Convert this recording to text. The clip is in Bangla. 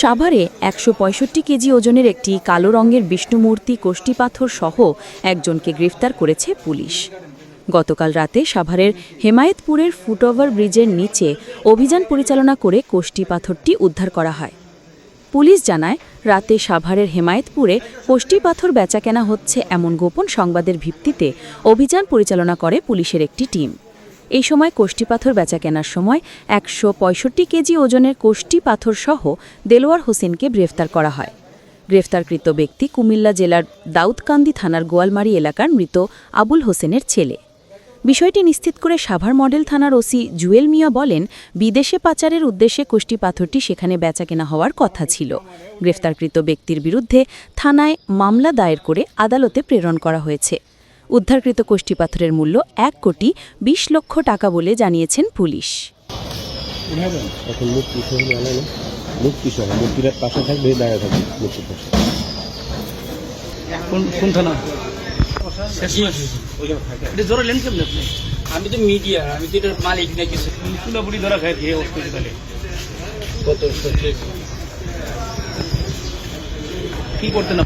সাভারে একশো পঁয়ষট্টি কেজি ওজনের একটি কালো রঙের বিষ্ণুমূর্তি কোষ্টি পাথর সহ একজনকে গ্রেফতার করেছে পুলিশ। গতকাল রাতে সাভারের হেমায়েতপুরের ফুটওভার ব্রিজের নিচে অভিযান পরিচালনা করে কোষ্টি পাথরটি উদ্ধার করা হয়। পুলিশ জানায়, রাতে সাভারের হেমায়েতপুরে কোষ্টি পাথর বেচাকেনা হচ্ছে এমন গোপন সংবাদের ভিত্তিতে অভিযান পরিচালনা করে পুলিশের একটি টিম। এই সময় কোষ্টি পাথর বেচাকেনার সময় একশো পঁয়ষট্টি কেজি ওজনের কোষ্টি পাথর সহ দেলোয়ার হোসেনকে গ্রেফতার করা হয়। গ্রেফতারকৃত ব্যক্তি কুমিল্লা জেলার দাউদকান্দি থানার গোয়ালমারি এলাকার মৃত আবুল হোসেনের ছেলে। বিষয়টি নিশ্চিত করে সাভার মডেল থানার ওসি জুয়েল মিয়া বলেন, বিদেশে পাচারের উদ্দেশ্যে কোষ্টি পাথরটি সেখানে বেচাকেনা হওয়ার কথা ছিল। গ্রেফতারকৃত ব্যক্তির বিরুদ্ধে থানায় মামলা দায়ের করে আদালতে প্রেরণ করা হয়েছে। উদ্ধারকৃত কোষ্টি পাথরের মূল্য এক কোটি বিশ লক্ষ টাকা বলে জানিয়েছেন পুলিশ। আমি তো মিডিয়া আমি তো এটার মালিক না কিছু পুরোপুরি ধরা খাই এই কত কি করতেন